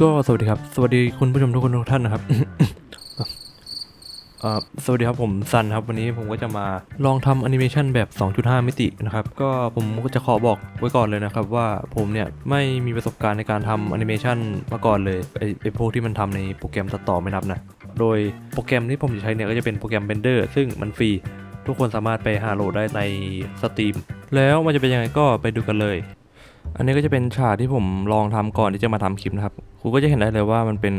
ก็สวัสดีครับ สวัสดีคุณผู้ชมทุกคนทุกท่านนะครับเอ่อสวัสดีครับผมซันครับวันนี้ผมก็จะมาลองทำแอนิเมชันแบบ 2.5 มิตินะครับก็ผมก็จะขอบอกไว้ก่อนเลยนะครับว่าผมเนี่ยไม่มีประสบการณ์ในการทำแอนิเมชันมาก่อนเลยไอไอพวกที่มันทำในโปรแกรมตัดต่อไม่นับนะโดยโปรแกรมที่ผมจะใช้เนี่ยก็จะเป็นโปรแกรม Blender ซึ่งมันฟรีทุกคนสามารถไปหาโหลดได้ในสตรีมแล้วมันจะเป็นยังไงก็ไปดูกันเลย อันนี้ก็จะเป็นฉากที่ผมลองทำก่อนที่จะมาทำคลิปนะครับ คุณก็จะเห็นได้เลยว่ามันเป็น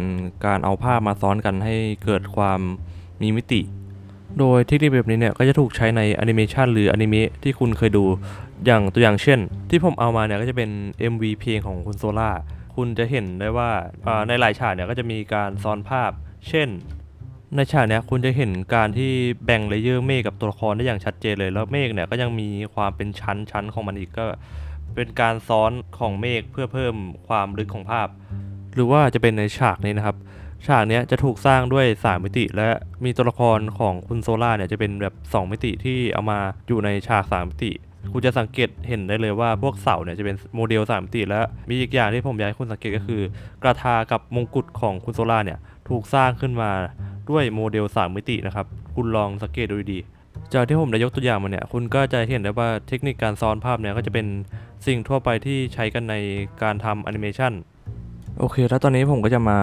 การเอาภาพมาซ้อนกันให้เกิดความมีมิติ โดยเทคนิคแบบนี้เนี่ยก็จะถูกใช้ในแอนิเมชันหรืออนิเมะที่คุณเคยดู อย่างตัวอย่างเช่น ที่ผมเอามาเนี่ยก็จะเป็น MV เพลงของคุณโซล่า คุณจะเห็นได้ว่าในหลายฉากเนี่ยก็จะมีการซ้อนภาพ เช่น ในฉากเนี้ยคุณจะเห็นการที่แบ่งเลเยอร์เมฆกับตัวละครได้อย่างชัดเจนเลย แล้วเมฆเนี่ยก็ยังมีความเป็นชั้นชั้นของมันอีกก็เป็นการซ้อนของเมฆเพื่อเพิ่มความลึกของภาพ หรือว่าจะเป็นในฉากนี้นะครับ ฉากนี้จะถูกสร้างด้วย 3 มิติ และมีตัวละครของคุณโซล่าเนี่ยจะเป็นแบบ 2 มิติที่เอามาอยู่ในฉาก 3 มิติคุณจะสังเกตเห็นได้เลยว่าพวกเสาเนี่ยจะเป็นโมเดล3มิติและมีอีกอย่างที่ผมอยากให้คุณสังเกตก็คือ กระทากับมงกุฎของคุณโซล่าเนี่ยถูกสร้างขึ้นมาด้วยโมเดล 3 มิตินะครับคุณลองสังเกตดูดีจากที่ผมได้ยกตัวอย่างมาเนี่ยคุณก็จะเห็นได้ว่าเทคนิคการซ้อนภาพเนี่ยก็จะเป็นสิ่งทั่วไปที่ใช้กันในการทำแอนิเมชัน โอเค แล้วตอนนี้ผมก็จะมา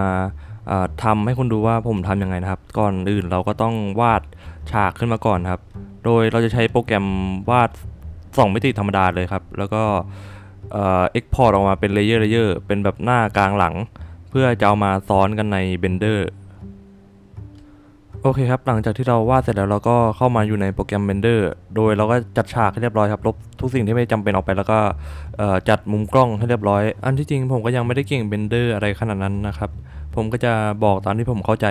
เอ่อทำให้คุณดูว่าผมทำยังไงนะครับ ก่อนอื่นเราก็ต้องวาดฉากขึ้นมาก่อนครับ โดยเราจะใช้โปรแกรมวาด 2 มิติธรรมดาเลยครับ แล้วก็เอ่อ export ออกมาเป็นเลเยอร์เลเยอร์เป็นแบบหน้ากลางหลัง เพื่อจะเอามาซ้อนกันในเบนเดอร์ โอเคครับ หลังจากที่เราวาดเสร็จแล้วเราก็เข้ามาอยู่ในโปรแกรม Blender โดยเราก็จัดฉากให้เรียบร้อยครับ ลบทุกสิ่งที่ไม่จำเป็นออกไปแล้วก็จัดมุมกล้องให้เรียบร้อย อันที่จริงผมก็ยังไม่ได้เก่ง Blender อะไรขนาดนั้นนะครับ ผมก็จะบอกตามที่ผมเข้าใจ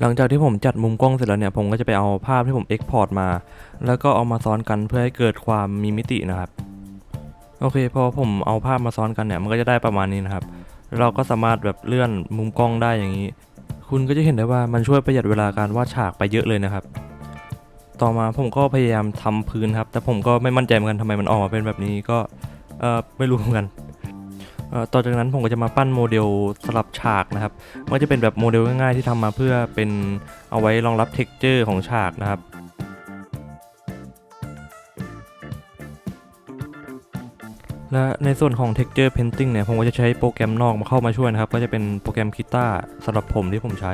หลังจากที่ผมจัดมุมกล้องเสร็จแล้วเนี่ยผมก็จะไปเอาภาพที่ผม Export มา แล้วก็เอามาซ้อนกันเพื่อให้เกิดความมีมิตินะครับ โอเคพอผมเอาภาพมาซ้อนกันเนี่ยมันก็จะได้ประมาณนี้นะครับ เราก็สามารถแบบเลื่อนมุมกล้องได้อย่างนี้ คุณก็จะเห็นได้ว่ามันช่วยประหยัดเวลาการวาดฉากไปเยอะเลยนะครับ ต่อมาผมก็พยายามทำพื้นครับ แต่ผมก็ไม่มั่นใจเหมือนกันทำไมมันออกมาเป็นแบบนี้ก็ไม่รู้เหมือนกันต่อจากนั้นผมก็จะมาปั้นโมเดลสลับฉากนะครับมันจะเป็นแบบโมเดลง่ายๆที่ทำมาเพื่อเป็นเอาไว้รองรับเท็กเจอร์ของฉากนะครับ และในส่วนของ texture painting เนี่ยผมก็จะใช้โปรแกรมนอกมาเข้ามาช่วยนะครับ ก็จะเป็นโปรแกรม Kita สำหรับผมที่ผมใช้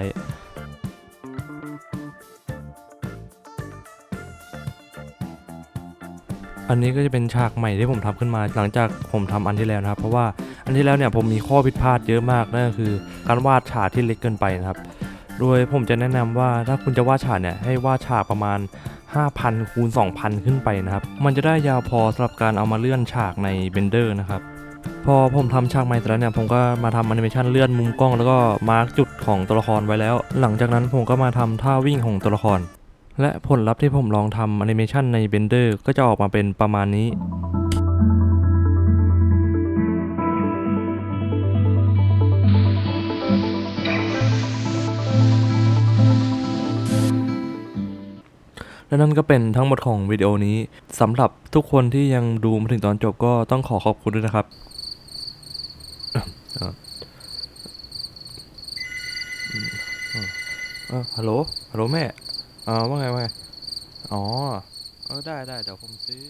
อันนี้ก็จะเป็นฉากใหม่ที่ผมทำขึ้นมาหลังจากผมทำอันที่แล้วนะครับ เพราะว่าอันที่แล้วเนี่ยผมมีข้อผิดพลาดเยอะมากนั่นก็คือ การวาดฉากที่เล็กเกินไปนะครับ โดยผมจะแนะนำว่าถ้าคุณจะวาดฉากเนี่ยให้วาดฉากประมาณ 5,000คูณ2,000 ขึ้นไปนะครับ มันจะได้ยาวพอสำหรับการเอามาเลื่อนฉากใน Blender นะครับ พอผมทำฉากใหม่เสร็จแล้วเนี่ยผมก็มาทำแอนิเมชันเลื่อนมุมกล้องแล้วก็มาร์กจุดของตัวละครไว้แล้ว หลังจากนั้นผมก็มาทำท่าวิ่งของตัวละคร และผลลัพธ์ที่ผมลองทำแอนิเมชันใน Blender ก็จะออกมาเป็นประมาณนี้ และนั่นก็เป็นทั้งหมดของวิดีโอนี้สำหรับทุกคนที่ยังดูมาถึงตอนจบก็ต้องขอขอบคุณด้วยนะครับเออฮัลโหลฮัลโหลแม่อ่าว่าไงว่าไงอ๋อเออได้ได้เดี๋ยวผมซื้อ